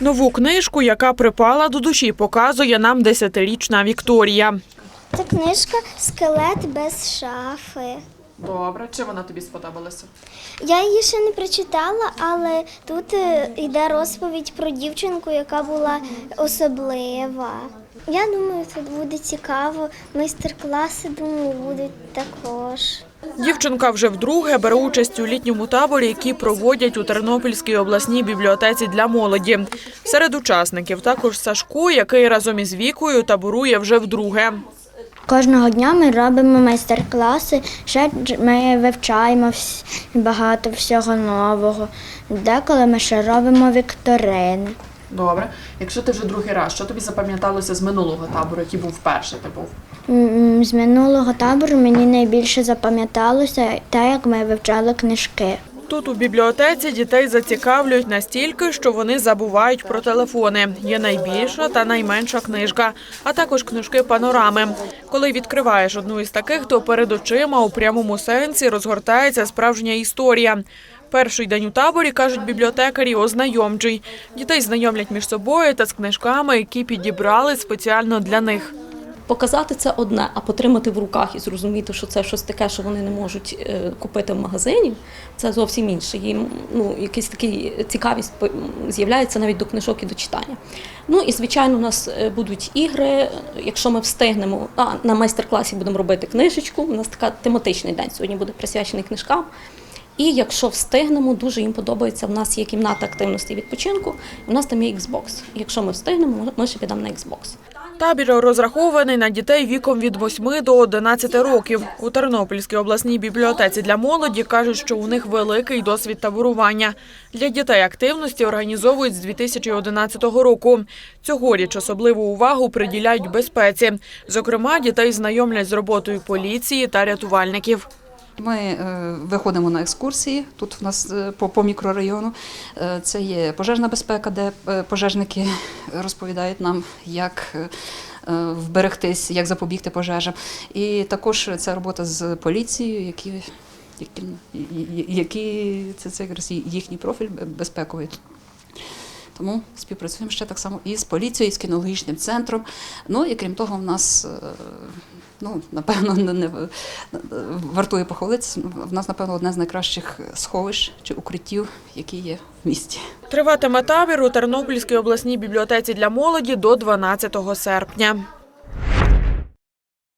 Нову книжку, яка припала до душі, показує нам десятирічна Вікторія. Це книжка Скелет без шафи. Добре, чи вона тобі сподобалася? Я її ще не прочитала, але тут е, йде розповідь про дівчинку, яка була особлива. Я думаю, тут буде цікаво. Майстер-класи, думаю, будуть також. Дівчинка вже вдруге бере участь у літньому таборі, який проводять у Тернопільській обласній бібліотеці для молоді. Серед учасників також Сашко, який разом із Вікою таборує вже вдруге. Кожного дня ми робимо майстер-класи, ще ми вивчаємо багато всього нового. Деколи ми ще робимо вікторини. Добре, якщо ти вже другий раз, що тобі запам'яталося з минулого табору, який був вперше? Ти був? З минулого табору мені найбільше запам'яталося те, як ми вивчали книжки. Тут у бібліотеці дітей зацікавлюють настільки, що вони забувають про телефони. Є найбільша та найменша книжка, а також книжки панорами. Коли відкриваєш одну із таких, то перед очима у прямому сенсі розгортається справжня історія. Перший день у таборі, кажуть бібліотекарі, ознайомчий. Дітей знайомлять між собою та з книжками, які підібрали спеціально для них. Показати це одне, а потримати в руках і зрозуміти, що це щось таке, що вони не можуть е, купити в магазині, це зовсім інше. Їм ну, якась така цікавість з'являється навіть до книжок і до читання. Ну і звичайно, у нас е, будуть ігри. Якщо ми встигнемо, а на майстер-класі будемо робити книжечку. У нас така тематичний день сьогодні буде присвячений книжкам. І якщо встигнемо, дуже їм подобається. В нас є кімната активності відпочинку. У нас там є Xbox. Якщо ми встигнемо, ми ще підемо на Xbox. Табір розрахований на дітей віком від 8 до 11 років. У Тернопільській обласній бібліотеці для молоді кажуть, що у них великий досвід таборування. Для дітей активності організовують з 2011 року. Цьогоріч особливу увагу приділяють безпеці. Зокрема, дітей знайомлять з роботою поліції та рятувальників. Ми е, виходимо на екскурсії. Тут в нас е, по, по мікрорайону. Е, це є пожежна безпека, де пожежники розповідають нам, як вберегтись, як запобігти пожежам. І також це робота з поліцією, які, які, які це, це якраз їхній профіль безпековий. Тому співпрацюємо ще так само і з поліцією, і з кінологічним центром. Ну і крім того, в нас ну напевно не, вартує похвалитися. В нас, напевно, одне з найкращих сховищ чи укриттів, які є в місті. Триватиме табір у Тернопільській обласній бібліотеці для молоді до 12 серпня.